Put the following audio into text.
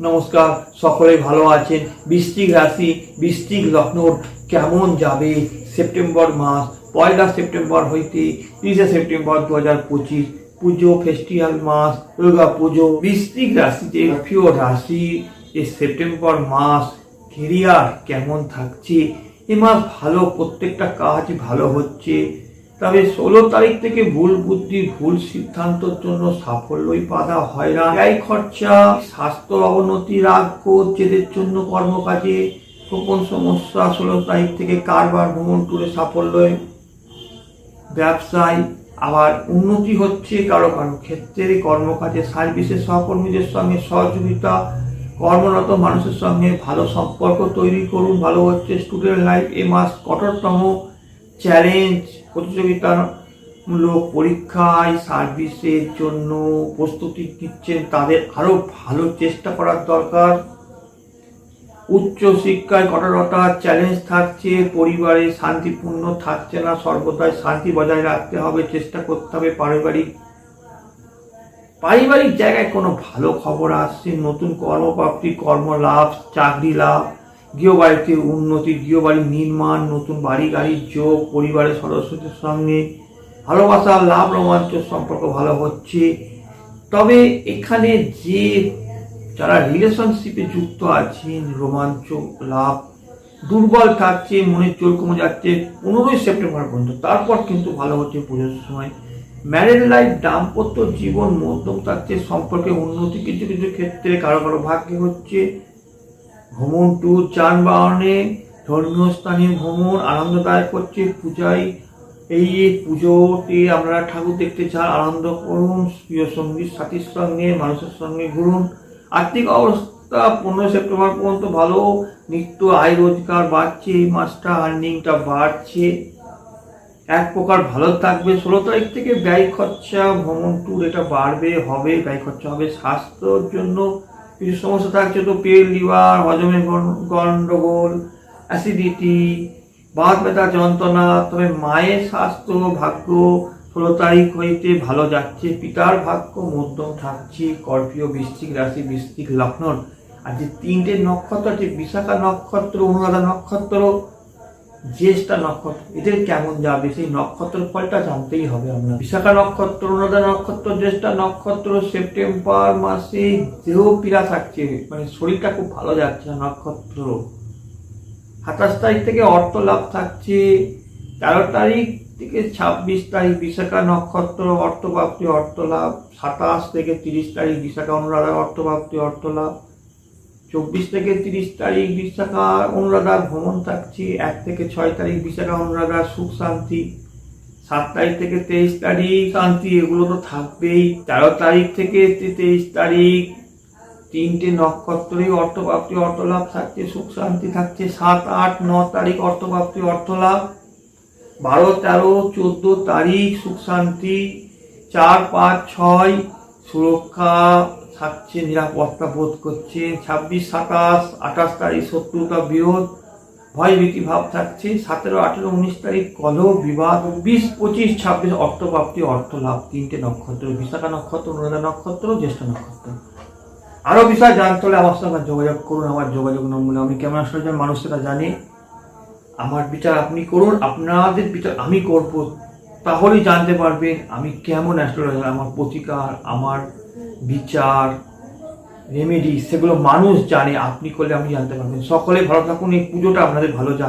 নমস্কার, সকলে ভালো আছেন? বৃশ্চিক রাশি, বৃশ্চিক লগ্নর কেমন যাবে? সেপ্টেম্বর মাস, পয়লা সেপ্টেম্বর হইতে তিরিশে সেপ্টেম্বর দু হাজার পঁচিশ, পুজো ফেস্টিভ্যাল মাস, দুর্গা পুজো, বৃশ্চিক রাশিতে প্রিয় রাশি এই সেপ্টেম্বর মাস কেরিয়ার কেমন থাকছে? এ মাস ভালো, প্রত্যেকটা কাজ ভালো হচ্ছে। তবে ষোলো তারিখ থেকে ভুল বুদ্ধি, ভুল সিদ্ধান্তর জন্য সাফল্যই বাধা হয় না। ব্যয় খরচা, স্বাস্থ্য অবনতি, রাগ, ক্রোধ, জেদের জন্য কর্মকাজে গোপন সমস্যা, ষোলো তারিখ থেকে কারবার, ভ্রমণ করে সাফল্য ব্যবসায় আবার উন্নতি হচ্ছে কারও কারও ক্ষেত্রে। কর্মকাজে সার্ভিসের সহকর্মীদের সঙ্গে সহযোগিতা, কর্মরত মানুষের সঙ্গে ভালো সম্পর্ক তৈরি করুন। ভালো হচ্ছে স্টুডেন্ট লাইফ। এ মাস কঠোরতম চ্যালেঞ্জ। প্রতিযোগিতামূলক পরীক্ষায় সার্ভিসের জন্য প্রস্তুতি নিচ্ছেন তাদের আরও ভালো চেষ্টা করার দরকার। উচ্চ শিক্ষায় কঠোরতা চ্যালেঞ্জ থাকছে, পরিবারে শান্তিপূর্ণ থাকছে না, সর্বদাই শান্তি বজায় রাখতে হবে, চেষ্টা করতে হবে পারিবারিক পারিবারিক জায়গায় কোনো ভালো খবর আসছে, নতুন কর্মপ্রাপ্তি, কর্মলাভ, চাকরি লাভ গৃহবাড়িতে উন্নতি গৃহবাড়ি নির্মাণ, নতুন বাড়ি গাড়ির যোগ, পরিবারের সদস্যদের সঙ্গে ভালোবাসা, লাভ, রোমাঞ্চ সম্পর্ক ভালো হচ্ছে। তবে এখানে যে যারা রিলেশনশিপে যুক্ত আছেন, রোমাঞ্চ, লাভ, দুর্বল থাকছে, মনের জোর কমে যাচ্ছে, পনেরোই সেপ্টেম্বর পর্যন্ত, তারপর কিন্তু ভালো হচ্ছে পুজোর সময়। ম্যারেড লাইফ দাম্পত্য জীবন, মধ্যম থাকছে, সম্পর্কে উন্নতি কিছু কিছু ক্ষেত্রে কারও কারও ভাগ্যে হচ্ছে। ভ্রমণ ট্যুর যানবাহনে ধর্মীয় স্থানে ভ্রমণ আনন্দদায়ক হচ্ছে পূজায়। এই পুজোতে আমরা ঠাকুর দেখতে চান আনন্দ করুন, প্রিয় সংগীত সাথীর সঙ্গে, মানুষের সঙ্গে ঘুরুন। আর্থিক অবস্থা পনেরো সেপ্টেম্বর পর্যন্ত ভালো। নিত্য আয় রোজগার বাড়ছে, এই মাসটা আর্নিংটা বাড়ছে। এক প্রকার ভালো থাকবে। ষোলো তারিখ থেকে ব্যয় খরচা, ভ্রমণ ট্যুর এটা বাড়বে, হবে, ব্যয় খরচা হবে স্বাস্থ্যর জন্য। কিছু সমস্যা থাকছে তো পেট লিভার হজমের গণ্ডগোল অ্যাসিডিটি বাত ব্যথা, যন্ত্রণা, তবে মায়ের স্বাস্থ্য ভাগ্য ষোলো তারিখ হইতে ভালো যাচ্ছে, পিতার ভাগ্য মধ্যম থাকছে, কর্পীয় বৃষ্টিক রাশি বৃষ্টিক লক্ষণ আর যে তিনটে নক্ষত্র আছে, বিশাখা নক্ষত্র, অনুরাধা নক্ষত্র জ্যেষ্ঠা নক্ষত্র, এদের কেমন যাবে? সেই নক্ষত্র ফলটা জানতেই হবে আমরা। বিশাখা নক্ষত্র, অনুরাধা নক্ষত্র, জ্যেষ্ঠা নক্ষত্র, সেপ্টেম্বর মাসে দেহ পীড়া থাকছে মানে শরীরটা খুব ভালো যাচ্ছে না নক্ষত্র। সাতাশ তারিখ থেকে অর্থ লাভ থাকছে, তেরো তারিখ থেকে ছাব্বিশ তারিখ বিশাখা নক্ষত্র অর্থপ্রাপ্তি অর্থ লাভ। সাতাশ থেকে তিরিশ তারিখ বিশাখা অনুরাধা অর্থপ্রাপ্তি অর্থ লাভ। চব্বিশ থেকে তিরিশ তারিখ বিশাখা অনুরাধার ভ্রমণ থাকছে, এক থেকে ছয় তারিখ বিশাখা অনুরাধার সুখ, শান্তি। সাত তারিখ থেকে তেইশ তারিখ শান্তি, এগুলো তো থাকবেই। তেরো তারিখ থেকে তেইশ তারিখ তিনটে নক্ষত্রেই অর্থপ্রাপ্তি, অর্থলাভ থাকছে, সুখ, শান্তি থাকছে। সাত, আট, ন তারিখ অর্থপ্রাপ্তি, অর্থলাভ। বারো, তেরো, চোদ্দ তারিখ সুখ, শান্তি। চার, পাঁচ, ছয় সুরক্ষা থাকছে, নিরাপত্তা বোধ করছে। ছাব্বিশ, সাতাশ, আঠাশ তারিখ শত্রুতা বিরোধ ভয় ভীতি ভাব থাকছে। সতেরো, আঠেরো, উনিশ তারিখ কলহ, বিবাদ বিশ, পঁচিশ, ছাব্বিশ অর্থপ্রাপ্তি অর্থ লাভ। তিনটে নক্ষত্র, বিশাখা নক্ষত্র, অনুরাধা নক্ষত্র, জ্যেষ্ঠ নক্ষত্র। আরও বিষয় জানতে হলে আমার সঙ্গে যোগাযোগ করুন। আমার যোগাযোগ নম্বর আমি কেমন আসলে মানুষ সেটা জানি। আমার বিচার আপনি করুন, আপনাদের বিচার আমি করব, তাহলেই জানতে পারবেন আমি কেমন অ্যাস্ট্রোলজার আমার প্রতিকার, আমার বিচার রেমেডি সেগুলো মানুষ জানে, আপনি করলে আপনি জানতে পারবেন। সকলে ভালো থাকুন, এই পুজোটা আপনাদের ভালো যান